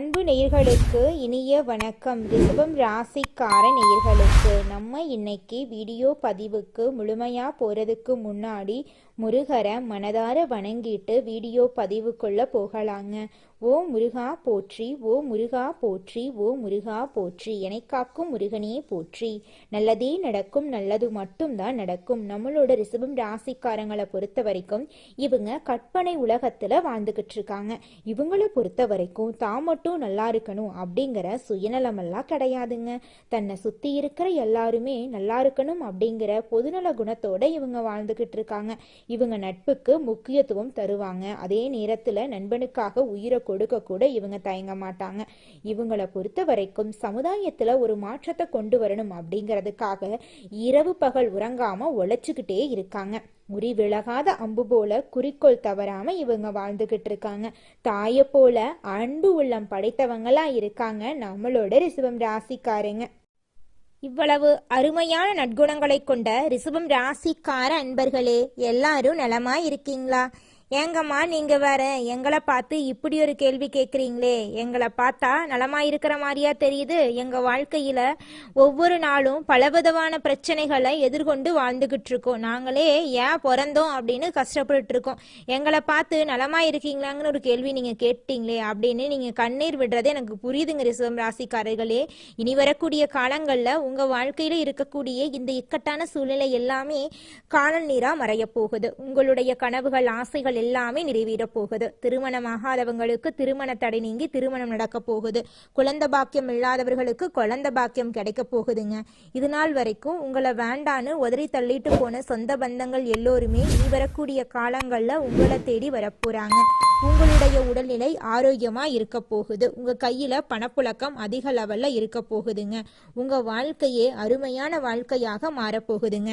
அன்பு நேயர்களுக்கு இனிய வணக்கம். ரிஷபம் ராசிக்கார நேயர்களுக்கு நம்ம இன்னைக்கு வீடியோ பதிவுக்கு முழுமையா போறதுக்கு முன்னாடி முருகரை மனதார வணங்கிட்டு வீடியோ பதிவுக்குள்ள போகலாங்க. ஓ முருகா போற்றி ஓ முருகா போற்றி ஓ முருகா போற்றி என காக்கும் முருகனே போற்றி. நல்லதே நடக்கும் நல்லது மட்டும்தான் நடக்கும். நம்மளோட ரிசபம் ராசிக்காரங்களை பொறுத்த வரைக்கும் இவங்க கற்பனை உலகத்துல வாழ்ந்துகிட்டு இருக்காங்க இவங்கள பொறுத்த வரைக்கும் தான் மட்டும் நல்லா இருக்கணும் அப்படிங்கிற சுயநலமெல்லாம் கிடையாதுங்க. தன்னை சுத்தி இருக்கிற எல்லாருமே நல்லா இருக்கணும் அப்படிங்கிற பொதுநல குணத்தோட இவங்க வாழ்ந்துகிட்டு இருக்காங்க இவங்க நட்புக்கு முக்கியத்துவம் தருவாங்க. அதே நேரத்துல நண்பனுக்காக உயிரை கொடுக்க கூட இவங்க தயங்க மாட்டாங்க. இவங்கள பொறுத்த வரைக்கும் சமுதாயத்துல ஒரு மாற்றத்தை கொண்டு வரணும் அப்படிங்கிறதுக்காக இரவு பகல் உறங்காம உழைச்சுக்கிட்டே இருக்காங்க. முறி விலகாத அம்பு போல குறிக்கோள் தவறாம இவங்க வாழ்ந்துகிட்டு இருக்காங்க. தாயை போல அன்பு உள்ளம் படைத்தவங்களா இருக்காங்க நம்மளோட ரிசவம் ராசிக்காரங்க. இவ்வளவு அருமையான நற்குணங்களை கொண்ட ரிஷபம் ராசிக்கார அன்பர்களே எல்லாரும் நலமா இருக்கீங்களா ஏங்கம்மா நீங்க வேற எங்களை பார்த்து இப்படி ஒரு கேள்வி கேட்குறீங்களே. எங்களை பார்த்தா நலமா இருக்கிற மாதிரியா தெரியுது. எங்க வாழ்க்கையில ஒவ்வொரு நாளும் பலவிதமான பிரச்சனைகளை எதிர்கொண்டு வாழ்ந்துகிட்டு இருக்கோம் நாங்களே ஏன் பிறந்தோம் அப்படின்னு கஷ்டப்பட்டுட்டு இருக்கோம் எங்களை பார்த்து நலமா இருக்கீங்களாங்கன்னு ஒரு கேள்வி நீங்க கேட்டீங்களே அப்படின்னு நீங்க கண்ணீர் விடுறது எனக்கு புரியுதுங்க ரிசவம் ராசிக்காரர்களே. இனி வரக்கூடிய காலங்கள்ல உங்க வாழ்க்கையில இருக்கக்கூடிய இந்த இக்கட்டான சூழ்நிலை எல்லாமே காணல் நீரா மறைய போகுது. உங்களுடைய கனவுகள் ஆசைகள் எல்லாமே நிறைவேறப் போகுது. திருமணமாகாதவங்களுக்கு திருமண தடை நீங்கி திருமணம் நடக்கப் போகுது. குழந்த பாக்கியம் இல்லாதவர்களுக்கு குழந்த பாக்கியம் கிடைக்கப் போகுதுங்க. இது நாள் வரைக்கும் உங்களை வேண்டான்னு உதறி தள்ளிட்டு போன சொந்த பந்தங்கள் எல்லோருமே இனி வரக்கூடிய காலங்களில் உங்களை தேடி வரப்போறாங்க உங்களுடைய உடல்நிலை ஆரோக்கியமா இருக்க போகுது. உங்க கையில பணப்புழக்கம் அதிக லெவல்ல இருக்க போகுதுங்க. உங்க வாழ்க்கையே அருமையான வாழ்க்கையாக மாறப்போகுதுங்க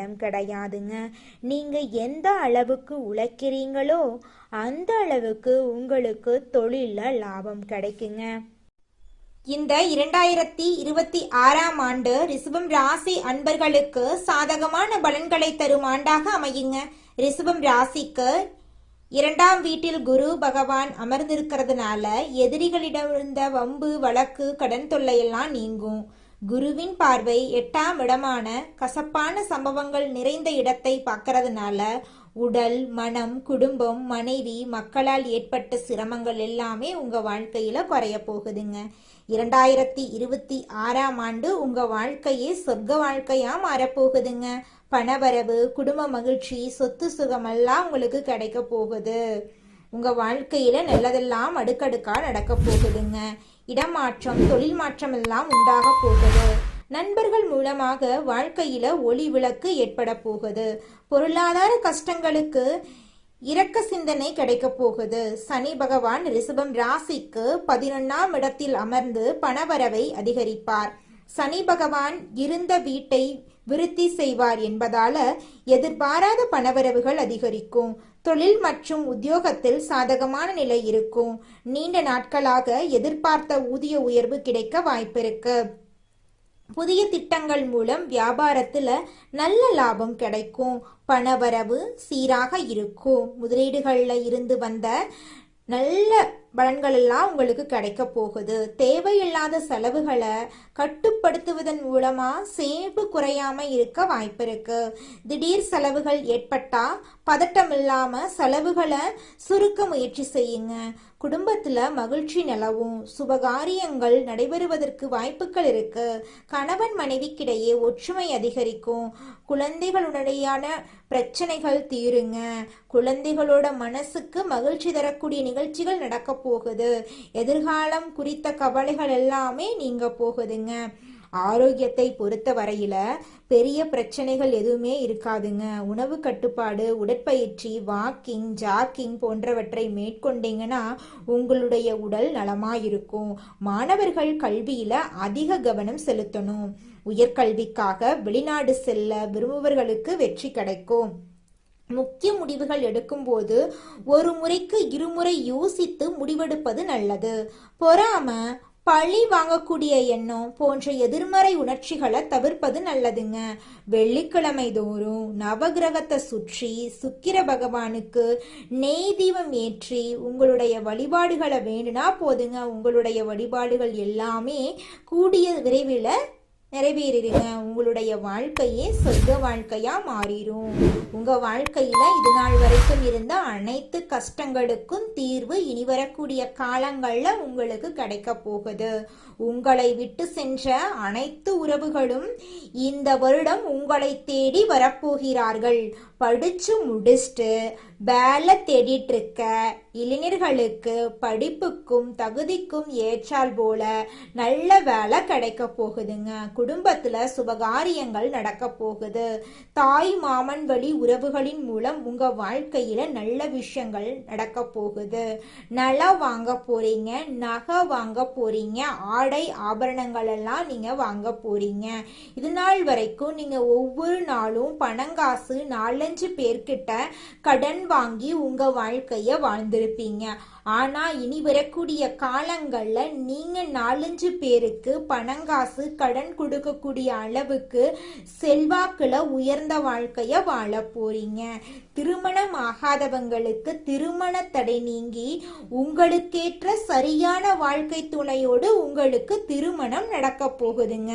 இடம் கிடையாதுங்க. நீங்க எந்த அளவுக்கு உழைக்கிறீங்களோ அந்த அளவுக்கு உங்களுக்கு தொழில லாபம் கிடைக்குங்க. இந்த இரண்டாயிரத்தி இருபத்தி ஆறாம் ஆண்டு ரிசுபம் ராசி அன்பர்களுக்கு சாதகமான பலன்களை தரும் ஆண்டாக அமையுங்க. ரிசுபம் ராசிக்கு இரண்டாம் வீட்டில் குரு பகவான் அமர்ந்திருக்கிறதுனால எதிரிகளிடம் இருந்த வம்பு வழக்கு கடன் தொல்லையெல்லாம் நீங்கும். குருவின் பார்வை எட்டாம் இடமான கசப்பான சம்பவங்கள் நிறைந்த இடத்தை பார்க்கறதுனால உடல் மனம் குடும்பம் மனைவி மக்களால் ஏற்பட்ட சிரமங்கள் எல்லாமே உங்க வாழ்க்கையில குறைய போகுதுங்க. இரண்டாயிரத்தி இருபத்தி ஆறாம் ஆண்டு உங்க வாழ்க்கையே சொர்க்க வாழ்க்கையா மாறப்போகுதுங்க. பணவரவு குடும்ப மகிழ்ச்சி சொத்து சுகமெல்லாம் உங்களுக்கு கிடைக்க போகுது. உங்க வாழ்க்கையில நல்லதெல்லாம் அடுக்கடுக்கா நடக்க போகுதுங்க. இடமாற்றம் தொழில் மாற்றம் எல்லாம் உண்டாக போகுது. நண்பர்கள் மூலமாக வாழ்க்கையில ஒளி விளக்கு ஏற்பட போகுது. பொருளாதார கஷ்டங்களுக்கு இரக்க சிந்தனை கிடைக்க போகுது. சனி பகவான் ரிஷபம் ராசிக்கு பதினொன்னாம் இடத்தில் அமர்ந்து பணவரவை அதிகரிப்பார். சனி பகவான் இருந்த வீட்டை விருத்தி செய்வார் என்பதால எதிர்பாராத பணவரவுகள் அதிகரிக்கும். தொழில் மற்றும் உத்தியோகத்தில் சாதகமான நிலை இருக்கும். நீண்ட நாட்களாக எதிர்பார்த்த ஊதிய உயர்வு கிடைக்க வாய்ப்பிருக்கு. புதிய திட்டங்கள் மூலம் வியாபாரத்தில் நல்ல லாபம் கிடைக்கும். பணவரவு சீராக இருக்கும். முதலீடுகளில் இருந்து வந்த நல்ல பலன்கள் எல்லாம் உங்களுக்கு கிடைக்க போகுது. தேவையில்லாத செலவுகளை கட்டுப்படுத்துவதன் மூலமா சேமிப்பு குறையாம இருக்க வாய்ப்பு இருக்கு. திடீர் செலவுகள் ஏற்பட்டா பதட்டம் இல்லாம செலவுகளை சுருக்க முயற்சி செய்யுங்க. குடும்பத்துல மகிழ்ச்சி நிலவும். சுபகாரியங்கள் நடைபெறுவதற்கு வாய்ப்புகள் இருக்கு. கணவன் மனைவிக்கிடையே ஒற்றுமை அதிகரிக்கும். குழந்தைகளுடனான பிரச்சனைகள் தீருங்க. குழந்தைகளோட மனசுக்கு மகிழ்ச்சி தரக்கூடிய நிகழ்ச்சிகள் நடக்க போகுது. எதிர்காலம் குறித்த கவலைகள் எல்லாமே நீங்க போகுதுங்க. ஆரோக்கியத்தை பொறுத்த வரையில பெரிய பிரச்சனைகள் எதுவுமே இருக்காதுங்க. உணவு கட்டுப்பாடு உடற்பயிற்சி வாக்கிங் ஜாக்கிங் போன்றவற்றை மேற்கொண்டீங்கன்னா உங்களுடைய உடல் நலமாயிருக்கும். மாணவர்கள் கல்வியில அதிக கவனம் செலுத்தணும். உயர்கல்விக்காக வெளிநாடு செல்ல விரும்புவர்களுக்கு வெற்றி கிடைக்கும். முக்கிய முடிவுகள் எடுக்கும்போது ஒரு முறைக்கு இருமுறை யோசித்து முடிவெடுப்பது நல்லது. பொறாம பழி வாங்கக்கூடிய எண்ணம் போன்ற எதிர்மறை உணர்ச்சிகளை தவிர்ப்பது நல்லதுங்க. வெள்ளிக்கிழமை தோறும் நவகிரகத்தை சுற்றி சுக்கிர பகவானுக்கு நெய் தீபம் ஏற்றி உங்களுடைய வழிபாடுகளை வேண்டுனா போதுங்க. உங்களுடைய வழிபாடுகள் எல்லாமே கூடிய விரைவில் நிறைவேறிடுங்க உங்களுடைய வாழ்க்கையே சொர்க்க வாழ்க்கையா மாறிடும் உங்க வாழ்க்கையில இது நாள் வரைக்கும் இருந்த அனைத்து கஷ்டங்களுக்கும் தீர்வு இனி வரக்கூடிய காலங்கள்ல உங்களுக்கு கிடைக்க போகுது. உங்களை விட்டு சென்ற அனைத்து உறவுகளும் இந்த வருடம் உங்களை தேடி வரப்போகிறார்கள். படிச்சு முடிச்சுட்டு வேலை தேடிட்டு இருக்க இளைஞர்களுக்கு படிப்புக்கும் தகுதிக்கும் ஏற்றால் போல நல்ல வேலை கிடைக்க போகுதுங்க. குடும்பத்துல சுபகாரியங்கள் நடக்க போகுது. தாய் மாமன் வழி உறவுகளின் மூலம் உங்க வாழ்க்கையில நல்ல விஷயங்கள் நடக்க போகுது. நலம் வாங்க போறீங்க நகை வாங்க போறீங்க ஆடை ஆபரணங்கள் எல்லாம் நீங்க வாங்க போறீங்க. இது நாள் வரைக்கும் நீங்க ஒவ்வொரு நாளும் பணங்காசு நாலஞ்சு பேர்கிட்ட கடன் வாங்கி உங்க வாழ்க்கைய வாழ்ந்திருப்பீங்க. ஆனா இனி வரக்கூடிய காலங்கள்ல நீங்க நாலஞ்சு பேருக்கு பணங்காசு கடன் கொடுக்கக்கூடிய அளவுக்கு செல்வாக்குல உயர்ந்த வாழ்க்கைய வாழ போறீங்க. திருமணம் ஆகாதவங்களுக்கு திருமண தடை நீங்கி உங்களுக்கேற்ற சரியான வாழ்க்கை துணையோடு உங்களுக்கு திருமணம் நடக்க போகுதுங்க.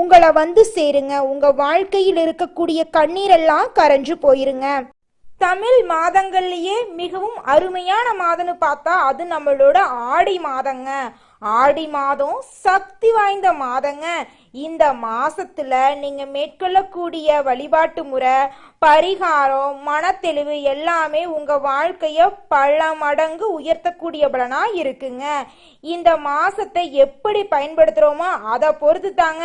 உங்களை வந்து சேருங்க. உங்க வாழ்க்கையில் இருக்கக்கூடிய கண்ணீரெல்லாம் கரைஞ்சு போயிருங்க. தமிழ் மாதங்கள்லயே மிகவும் அருமையான மாதம்னு பார்த்தா அது நம்மளோட ஆடி மாதங்க. ஆடி மாதம் சக்தி வாய்ந்த மாதங்க. இந்த மாசத்துல நீங்க மேற்கொள்ளக்கூடிய வழிபாட்டு முறை பரிகாரம் மனத்தெளிவு எல்லாமே உங்க வாழ்க்கைய பல மடங்கு உயர்த்தக்கூடிய பலனா இருக்குங்க. இந்த மாசத்தை எப்படி பயன்படுத்துறோமோ அதை பொறுத்து தாங்க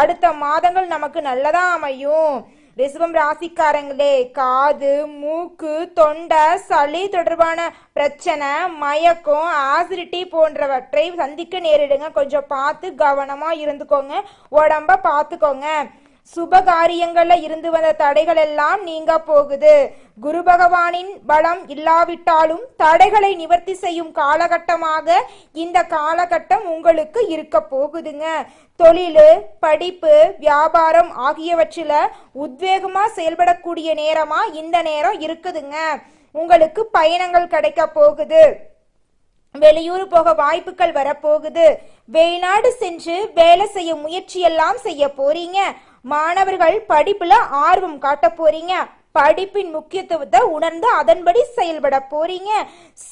அடுத்த மாதங்கள் நமக்கு நல்லதா அமையும். ரிசவம் ராசிக்காரங்களே காது மூக்கு தொண்டை சளி தொடர்பான பிரச்சனை மயக்கம் ஆசிடிட்டி போன்றவற்றை சந்திக்க நேரிடுங்க. கொஞ்சம் பார்த்து கவனமா இருந்துக்கோங்க. உடம்ப பார்த்துக்கோங்க. சுபகாரியங்களில் இருந்து வந்த தடைகள் எல்லாம் நீங்க போகுது. குரு பகவானின் பலம் இல்லாவிட்டாலும் தடைகளை நிவர்த்தி செய்யும் காலகட்டமாக இந்த காலகட்டம் உங்களுக்கு இருக்க போகுதுங்க. தொழில் படிப்பு வியாபாரம் ஆகியவற்றில் உத்வேகமா செயல்படக்கூடிய நேரமா இந்த நேரம் இருக்குதுங்க. உங்களுக்கு பயணங்கள் கிடைக்க போகுது. வெளியூர் போக வாய்ப்புகள் வரப்போகுது. வெளிநாடு சென்று வேலை செய்ய முயற்சி எல்லாம் செய்ய போறீங்க. மாணவர்கள் படிப்புல ஆர்வம் காட்ட போறீங்க. படிப்பின் முக்கியத்துவத்தை உணர்ந்து அதன்படி செயல்பட போறீங்க.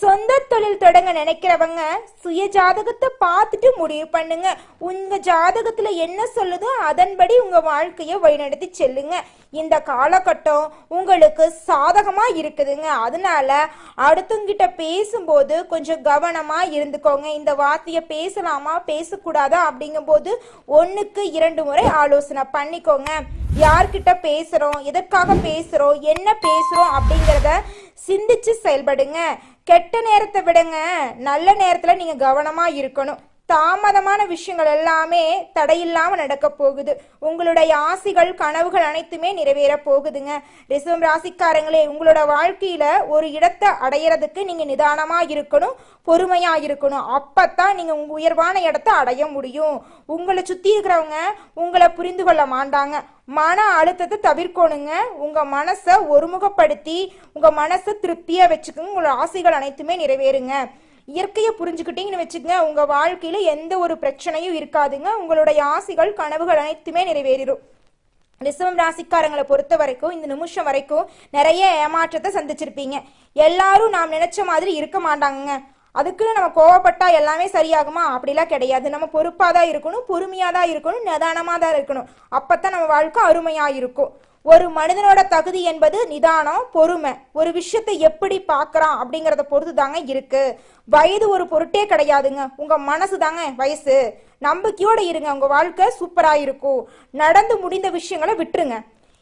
சொந்த தொழில் தொடங்க நினைக்கிறவங்க சுய ஜாதகத்தை பார்த்துட்டு முடிவு பண்ணுங்க. உங்க ஜாதகத்துல என்ன சொல்லுதோ அதன்படி உங்க வாழ்க்கையை வழிநடத்தி செல்லுங்க. இந்த காலகட்டம் உங்களுக்கு சாதகமா இருக்குதுங்க. அதனால அடுத்தவங்கிட்ட பேசும்போது கொஞ்சம் கவனமா இருந்துக்கோங்க. இந்த வார்த்தையை பேசலாமா பேசக்கூடாதா அப்படிங்கும்போது ஒன்றுக்கு இரண்டு முறை ஆலோசனை பண்ணிக்கோங்க. யார்கிட்ட பேசுறோம்? எதற்காக பேசுறோம்? என்ன பேசுறோம்? அப்படிங்கிறத சிந்திச்சு செயல்படுங்க. கெட்ட நேரத்தை விடுங்க. நல்ல நேரத்துல நீங்க கவனமா இருக்கணும். தாமதமான விஷயங்கள் எல்லாமே தடையில்லாமல் நடக்க போகுது. உங்களுடைய ஆசைகள் கனவுகள் அனைத்துமே நிறைவேற போகுதுங்க. ரிசவம் ராசிக்காரங்களே உங்களோட வாழ்க்கையில ஒரு இடத்தை அடையிறதுக்கு நீங்க நிதானமா இருக்கணும் பொறுமையா இருக்கணும். அப்பத்தான் நீங்க உங்க உயர்வான இடத்தை அடைய முடியும். உங்களை சுத்தி இருக்கிறவங்க உங்களை புரிந்து கொள்ள மாட்டாங்க. மன அழுத்தத்தை தவிர்க்கணுங்க. உங்க மனசை ஒருமுகப்படுத்தி உங்க மனசை திருப்தியா வச்சுக்கோங்க. உங்களோட ஆசைகள் அனைத்துமே நிறைவேறுங்க. இயற்கையை புரிஞ்சுக்கிட்டீங்கன்னு வச்சுக்கோங்க உங்க வாழ்க்கையில எந்த ஒரு பிரச்சனையும் இருக்காதுங்க. உங்களுடைய ஆசைகள் கனவுகள் அனைத்துமே நிறைவேறிடும் ரிசவம் ராசிக்காரங்களை பொறுத்த வரைக்கும் இந்த நிமிஷம் வரைக்கும் நிறைய ஏமாற்றத்தை சந்திச்சிருப்பீங்க. எல்லாரும் நாம் நினைச்ச மாதிரி இருக்க மாட்டாங்க அதுக்குன்னு நம்ம கோவப்பட்டா எல்லாமே சரியாகுமா? அப்படிலாம் கிடையாது. நம்ம பொறுப்பாக தான் இருக்கணும் பொறுமையாக தான் இருக்கணும் நிதானமாக தான் இருக்கணும். அப்போ தான் நம்ம வாழ்க்கை அருமையாக இருக்கும். ஒரு மனிதனோட தகுதி என்பது நிதானம் பொறுமை. ஒரு விஷயத்தை எப்படி பார்க்கறான் அப்படிங்கறத பொறுத்து தாங்க இருக்கு. வயது ஒரு பொருட்டே கிடையாதுங்க. உங்க மனசு தாங்க வயசு. நம்பிக்கையோட இருங்க. உங்க வாழ்க்கை சூப்பரா இருக்கும். நடந்து முடிந்த விஷயங்களை விட்டுருங்க.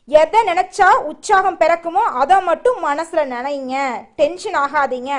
எதை நினைச்சா உற்சாகம் பிறக்குமோ அதை மட்டும் மனசுல நினைங்க. டென்ஷன் ஆகாதீங்க.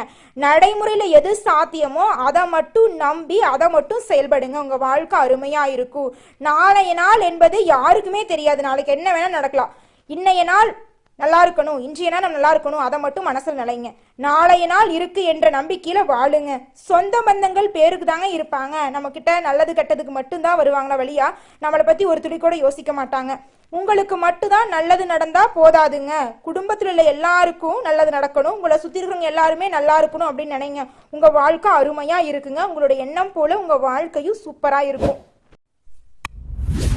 நடைமுறையில எது சாத்தியமோ அதை மட்டும் நம்பி அதை மட்டும் செயல்படுங்க. உங்க வாழ்க்கை அருமையா இருக்கும். நாளைய நாள் என்பது யாருக்குமே தெரியாது. நாளைக்கு என்ன வேணா நடக்கலாம். இன்னைய நாள் நல்லா இருக்கணும் இன்றைய நாள் நம்ம நல்லா இருக்கணும் அதை மட்டும் மனசில் நிலைங்க. நாளைய நாள் இருக்கு என்ற நம்பிக்கையில வாழுங்க. சொந்த பந்தங்கள் பேருக்கு தாங்க இருப்பாங்க. நம்ம கிட்ட நல்லது கெட்டதுக்கு மட்டும்தான் வருவாங்களா வழியா? நம்மளை பத்தி ஒரு துளி கூட யோசிக்க மாட்டாங்க. உங்களுக்கு மட்டும்தான் நல்லது நடந்தா போதாதுங்க. குடும்பத்தில் உள்ள எல்லாருக்கும் நல்லது நடக்கணும். உங்களை சுற்றி இருக்கிறவங்க எல்லாருமே நல்லா இருக்கணும் அப்படின்னு நினைங்க. உங்க வாழ்க்கை அருமையா இருக்குங்க. உங்களோட எண்ணம் போல உங்க வாழ்க்கையும் சூப்பரா இருக்கும்.